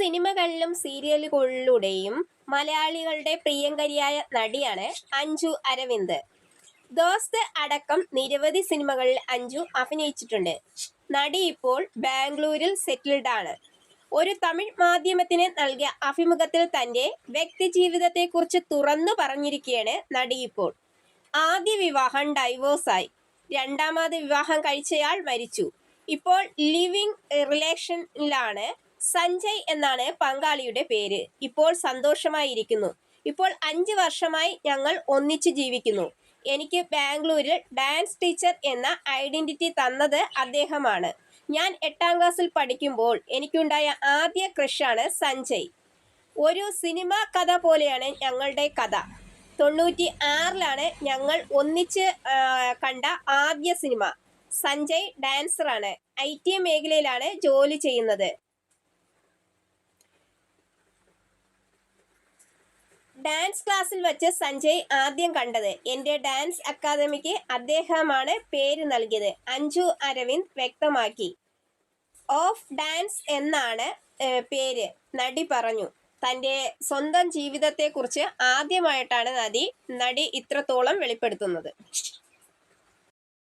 സിനിമകളിലും സീരിയലുകളിലൂടെയും മലയാളികളുടെ പ്രിയങ്കരിയായ നടിയാണ് അഞ്ജു അരവിന്ദ്. ദോസ്ത് അടക്കം നിരവധി സിനിമകളിൽ അഞ്ജു അഭിനയിച്ചിട്ടുണ്ട്. നടി ഇപ്പോൾ ബാംഗ്ലൂരിൽ സെറ്റിൽഡ് ആണ്. ഒരു തമിഴ് മാധ്യമത്തിന് നൽകിയ അഭിമുഖത്തിൽ തന്റെ വ്യക്തിജീവിതത്തെക്കുറിച്ച് തുറന്നു പറഞ്ഞിരിക്കുകയാണ് നടി ഇപ്പോൾ. ആദ്യ വിവാഹം ഡൈവോഴ്സായി. രണ്ടാമത് വിവാഹം കഴിച്ചയാൾ മരിച്ചു. ഇപ്പോൾ ലിവിംഗ് റിലേഷനിലാണ് സഞ്ജയ് എന്നാണ് പങ്കാളിയുടെ പേര്. ഇപ്പോൾ സന്തോഷമായിരിക്കുന്നു. ഇപ്പോൾ അഞ്ച് വർഷമായി ഞങ്ങൾ ഒന്നിച്ചു ജീവിക്കുന്നു. എനിക്ക് ബാംഗ്ലൂരിൽ ഡാൻസ് ടീച്ചർ എന്ന ഐഡന്റിറ്റി തന്നത് അദ്ദേഹമാണ്. ഞാൻ എട്ടാം ക്ലാസ്സിൽ പഠിക്കുമ്പോൾ എനിക്കുണ്ടായ ആദ്യ ക്രഷാണ് സഞ്ജയ്. ഒരു സിനിമ കഥ പോലെയാണ് ഞങ്ങളുടെ കഥ. തൊണ്ണൂറ്റി ആറിലാണ് ഞങ്ങൾ ഒന്നിച്ച് കണ്ട ആദ്യ സിനിമ. സഞ്ജയ് ഡാൻസറാണ്. ഐ ടി മേഖലയിലാണ് ജോലി ചെയ്യുന്നത്. ഡാൻസ് ക്ലാസ്സിൽ വെച്ച് സഞ്ജയ് ആദ്യം കണ്ടത്. എന്റെ ഡാൻസ് അക്കാദമിക്ക് അദ്ദേഹമാണ് പേര് നൽകിയത്. അഞ്ജു അരവിന്ദ് വ്യക്തമാക്കി. ഓഫ് ഡാൻസ് എന്നാണ് പേര്. നടി പറഞ്ഞു. തന്റെ സ്വന്തം ജീവിതത്തെക്കുറിച്ച് ആദ്യമായിട്ടാണ് നടി നടി ഇത്രത്തോളം വെളിപ്പെടുത്തുന്നത്.